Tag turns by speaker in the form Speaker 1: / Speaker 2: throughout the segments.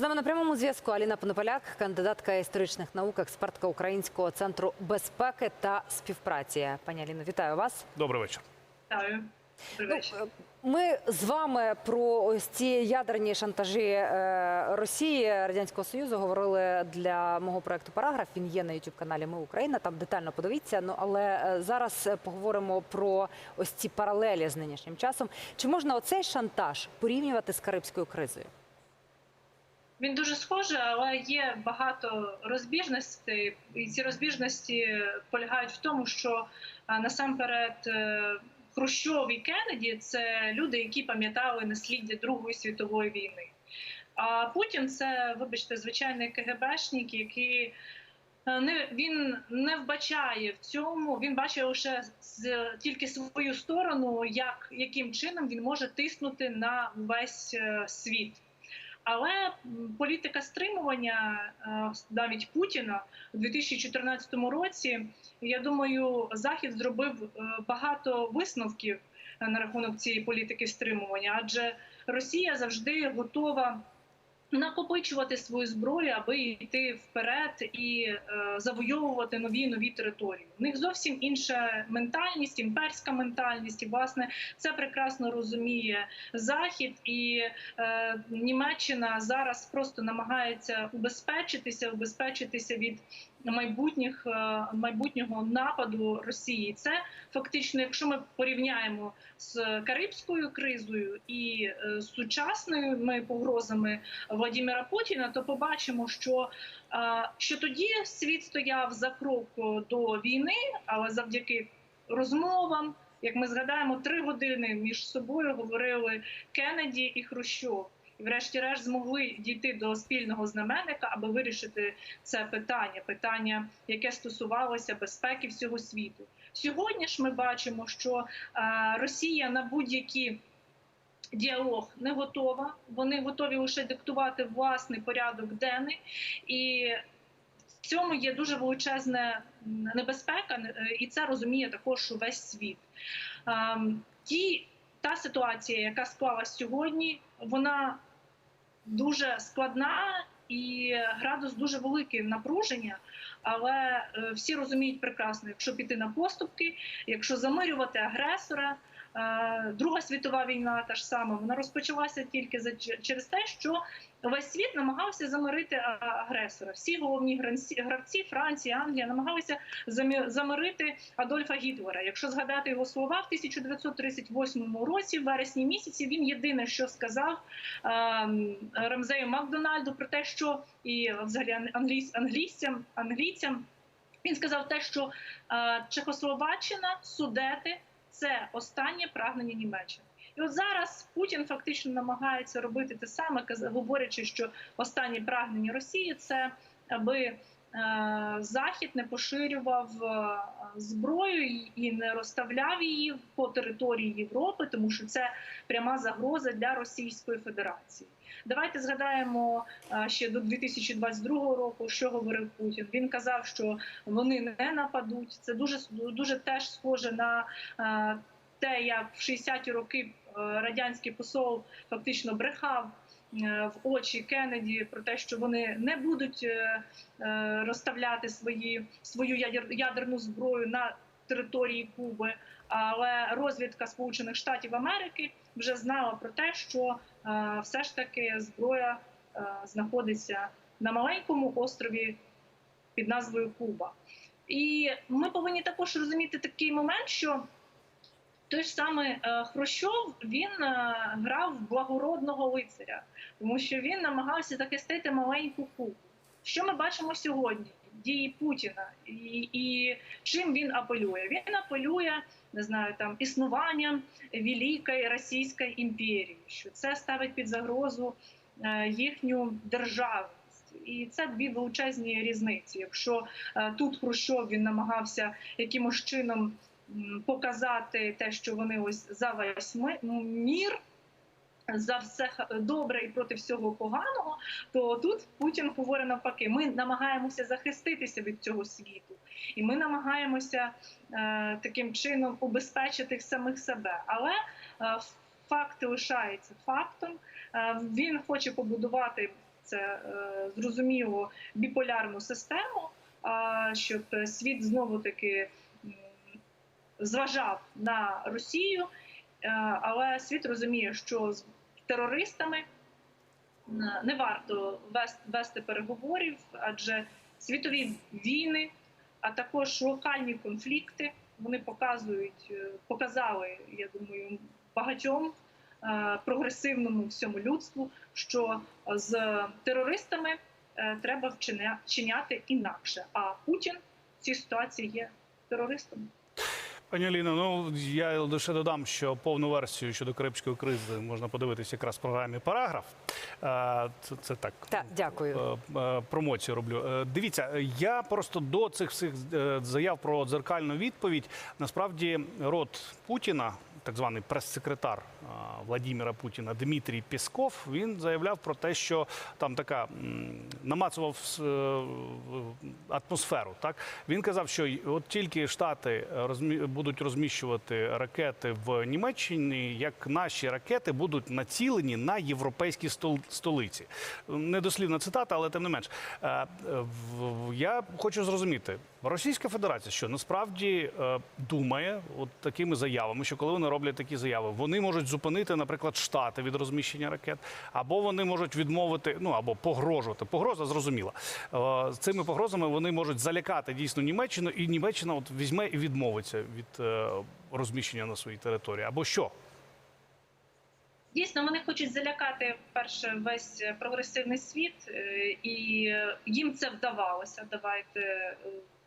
Speaker 1: З нами на прямому зв'язку Аліна Пономаляк, кандидатка історичних наук, експертка Українського центру безпеки та співпраці. Пані Аліно, вітаю вас.
Speaker 2: Добрий вечір.
Speaker 3: Вітаю.
Speaker 1: Ну, ми з вами про ось ці ядерні шантажі е, Росії радянського союзу говорили для мого проекту Параграф. Він є на youtube каналі Ми Україна. Там детально подивіться. Ну але е, зараз поговоримо про ось ці паралелі з нинішнім часом. Чи можна оцей шантаж порівнювати з карибською кризою?
Speaker 3: Він дуже схожий, але є багато розбіжностей, і ці розбіжності полягають в тому, що насамперед е, Хрущов і Кеннеді – це люди, які пам'ятали насліддя Другої світової війни. А Путін це, вибачте, звичайний КГБшник, який е, не він не вбачає в цьому. Він бачить лише з тільки свою сторону, як яким чином він може тиснути на весь е, світ. Але політика стримування е, навіть Путіна у 2014 році, я думаю, Захід зробив е, багато висновків на рахунок цієї політики стримування, адже Росія завжди готова накопичувати свою зброю, аби йти вперед і е, завойовувати нові нові території. У них зовсім інша ментальність, імперська ментальність, і власне це прекрасно розуміє Захід і е, Німеччина зараз просто намагається убезпечитися, убезпечитися від майбутніх е, майбутнього нападу Росії. Це фактично, якщо ми порівняємо з Карибською кризою і е, сучасними погрозами Владимира Путіна, то побачимо, що, е, що тоді світ стояв за крок до війни, але завдяки розмовам. Як ми згадаємо, три години між собою говорили Кеннеді і Хрущов, і врешті-решт змогли дійти до спільного знаменника, аби вирішити це питання питання, яке стосувалося безпеки всього світу. Сьогодні ж ми бачимо, що е, Росія на будь-які діалог не готова. Вони готові лише диктувати власний порядок денний і. В цьому є дуже величезна небезпека, е, і це розуміє також увесь світ. Ем, Ті та ситуація, яка склалась сьогодні, вона дуже складна і градус дуже великий напруження. Але е, всі розуміють прекрасно, якщо піти на поступки, якщо замирювати агресора. Друга світова війна та ж сама вона розпочалася тільки за через те, що весь світ намагався замирити агресора. Всі головні гравці Франція, Англія намагалися замирити Адольфа Гітлера. Якщо згадати його слова в 1938 році, в вересні місяці, він єдине, що сказав Рамзею Макдональду про те, що і взагалі англійцям, англійцям він сказав те, що Чехословаччина, Судети це останнє прагнення Німеччини. І от зараз Путін фактично намагається робити те саме, говорячи, що останнє прагнення Росії це аби Захід не поширював е, зброю і- не розставляв її по території Європи, тому що це пряма загроза для Російської Федерації. Давайте згадаємо е, ще до 2022 року, що говорив Путін. Він казав, що вони не нападуть. Це дуже дуже теж схоже на е, те, як в 60-ті роки е, радянський посол фактично брехав е, в очі Кеннеді про те, що вони не будуть е, е, розставляти свої свою ядер, ядерну зброю на території Куби. Але розвідка Сполучених Штатів Америки вже знала про те, що е, все ж таки зброя е, знаходиться на маленькому острові під назвою Куба. І ми повинні також розуміти такий момент, що той ж самий е, Хрущов він е, грав благородного лицаря, тому що він намагався захистити маленьку Кубу. Що ми бачимо сьогодні? Дії Путіна і, і чим він апелює? Він апелює не знаю там існуванням Великої Російської імперії, що це ставить під загрозу е, їхню державність. І це дві величезні різниці. Якщо е, тут Хрущов він намагався якимось чином показати те, що вони ось за весь ми- мір. За все добре і проти всього поганого, то тут Путін говорить навпаки: ми намагаємося захиститися від цього світу, і ми намагаємося е, таким чином убезпечити самих себе. Але е, факт лишається фактом. Е, він хоче побудувати це е, зрозуміло біполярну систему, а щоб світ знову таки зважав на Росію, Е, але світ розуміє, що з терористами е, не варто вести переговорів, адже світові війни, а також локальні конфлікти вони показують, е, показали, я думаю, багатьом прогресивному всьому людству, що з терористами треба вчиняти інакше. А Путін в цій ситуації є терористом.
Speaker 2: Пані Аліно, ну я лише додам, що повну версію щодо Карибської кризи можна подивитися якраз в програмі Параграф. Це, це так.
Speaker 1: Та, дякую.
Speaker 2: е, е, Промоцію роблю. Е, Дивіться, я просто до цих всіх заяв про дзеркальну відповідь. Насправді, рот Путіна, так званий прес-секретар Владіміра Путіна Дмитрій Пісков, він заявляв про те, що там така намацував е, атмосферу. Так він казав, що от тільки штати розмі- будуть розміщувати ракети в Німеччині, як наші ракети будуть націлені на європейські стол- столиці. Недослівна цитата, але тим не менш. Е, в- Я хочу зрозуміти, Російська Федерація, що насправді е, думає от такими заявами, що коли вони роблять такі заяви, вони можуть зупинити, наприклад, штати від розміщення ракет, або вони можуть відмовити, ну або погрожувати. Погроза зрозуміла. Е, цими погрозами вони можуть залякати дійсно Німеччину, і Німеччина от візьме і відмовиться від е, розміщення на своїй території. Або що?
Speaker 3: Дійсно, вони хочуть залякати перше весь прогресивний світ, е, і їм це вдавалося. Давайте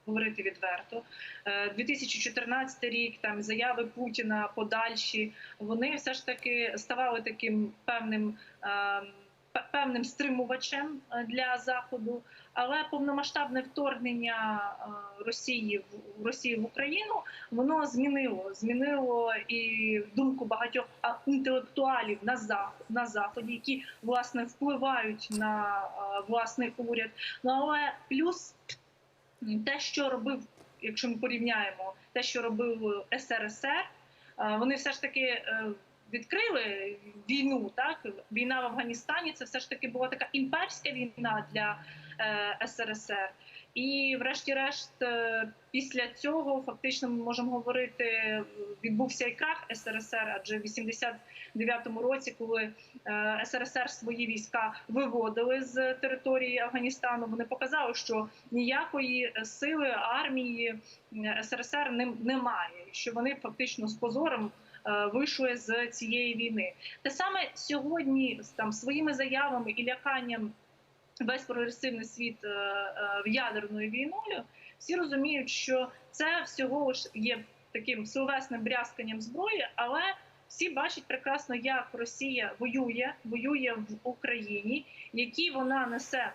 Speaker 3: говорити відверто. Е, 2014 рік там заяви Путіна подальші. Вони все ж таки ставали таким певним. е, Певним стримувачем е, для заходу, але повномасштабне вторгнення е, Росії в Росію в Україну воно змінило змінило і думку багатьох інтелектуалів на заход на заході, які власне впливають на власний уряд. Ну але плюс те, що робив, якщо ми порівняємо те, що робив СРСР, вони все ж таки. е, Відкрили війну, так війна в Афганістані. Це все ж таки була така імперська війна для е, СРСР. І, врешті-решт, е, після цього фактично ми можемо говорити, е, відбувся і крах СРСР, адже в 89-му році, коли е, СРСР свої війська виводили з території Афганістану, вони показали, що ніякої сили армії е, СРСР не- немає, що вони фактично з позором. е, Вийшли з цієї війни, те саме сьогодні там своїми заявами і ляканням весь прогресивний світ е, е, ядерною війною, всі розуміють, що це всього лиш є таким словесним брязканням зброї, але всі бачать прекрасно, як Росія воює, воює в Україні, які вона несе.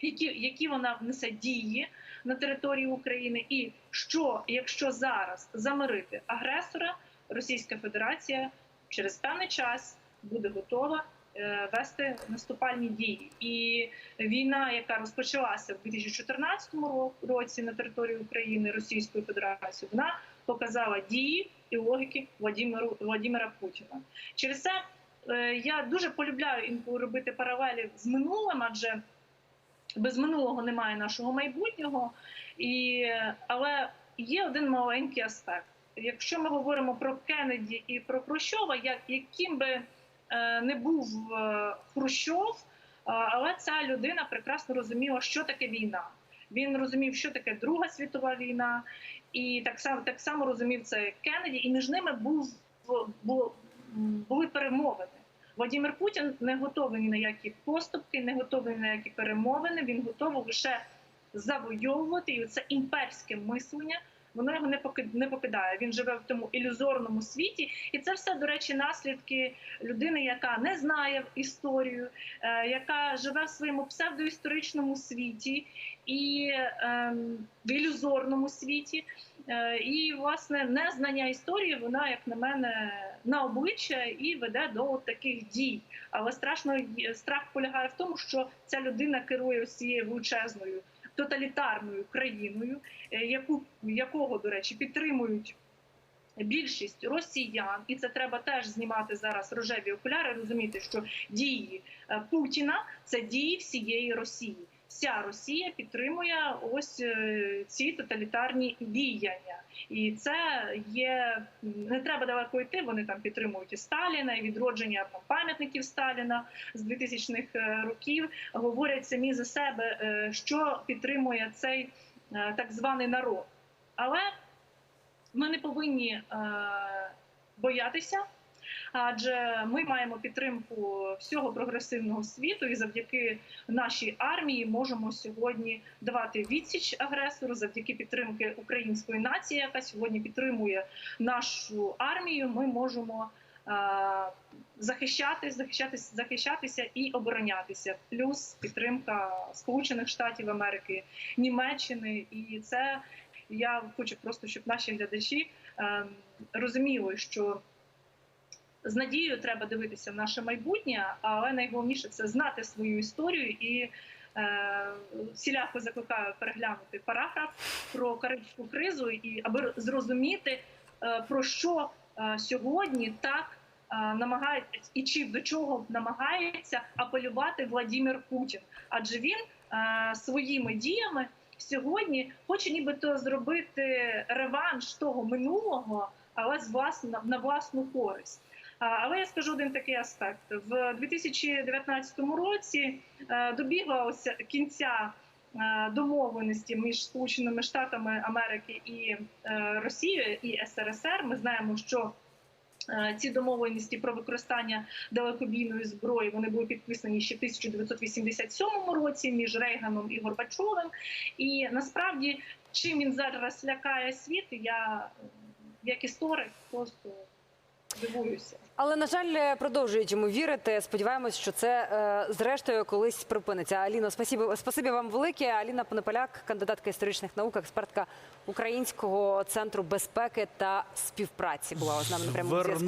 Speaker 3: Які, які вона несе дії на території України, і що якщо зараз замирити агресора, Російська Федерація через певний час буде готова вести наступальні дії. І війна, яка розпочалася в 2014 ро- році на території України Російською Федерацією, вона показала дії і логіки Владимиру Владимира Путіна. Через це е, я дуже полюбляю інколи робити паралелі з минулим, адже без минулого немає нашого майбутнього. І, але є один маленький аспект. Якщо ми говоримо про Кеннеді і про Хрущова, як яким би е, не був е, Хрущов, е, але ця людина прекрасно розуміла, що таке війна. Він розумів, що таке Друга світова війна, і так само так само розумів це Кеннеді, і між ними був, бу- були перемовини. Володимир Путін не готовий ні на які поступки, не готовий ні на які перемовини. Він готовий лише завойовувати і це імперське мислення. Воно його не поки- не покидає. Він живе в тому ілюзорному світі, і це все, до речі, наслідки людини, яка не знає історію, е, яка живе в своєму псевдоісторичному світі і ем, в ілюзорному світі. Е, І власне незнання історії, вона, як на мене, на обличчя і веде до таких дій. Але страшно страх полягає в тому, що ця людина керує цією величезною тоталітарною країною, е, яку якого, до речі, підтримують більшість росіян, і це треба теж знімати зараз рожеві окуляри, розуміти, що дії е, Путіна це дії всієї Росії. Вся Росія підтримує ось е, ці тоталітарні діяння, і це є не треба далеко йти. Вони там підтримують і Сталіна, і відродження там пам'ятників Сталіна з 2000-х е, років. Говорять самі за себе, е, що підтримує цей так званий народ. Але ми не повинні боятися. Адже ми маємо підтримку всього прогресивного світу, і завдяки нашій армії можемо сьогодні давати відсіч агресору завдяки підтримки української нації, яка сьогодні підтримує нашу армію. Ми можемо е, захищати, захищатися, захищатися і оборонятися. Плюс підтримка Сполучених Штатів Америки, Німеччини, і це я хочу просто, щоб наші глядачі е, розуміли, що з надією треба дивитися в наше майбутнє, але найголовніше це знати свою історію і е, всіляко закликаю переглянути параграф про карибську кризу, і аби зрозуміти е, про що е, сьогодні так е, намагається і чи до чого намагається апелювати Владимир Путін, адже він е, своїми діями сьогодні хоче нібито зробити реванш того минулого, але з власна на власну користь. Але я скажу один такий аспект: в 2019 році е, добігла ось кінця е, домовленості між Сполученими Штатами Америки і е, Росією і СРСР. Ми знаємо, що ці домовленості про використання далекобійної зброї вони були підписані ще в 1987 році між Рейганом і Горбачовим. І насправді, чим він зараз лякає світ, я як історик просто дивуюся.
Speaker 1: Але на жаль, продовжують йому вірити. Сподіваємось, що це е, зрештою колись припиниться. Аліно, спасибі, спасибі вам велике. Аліна Понеполяк, кандидатка історичних наук, експертка Українського центру безпеки та співпраці, була з нами на прямому зв'язку.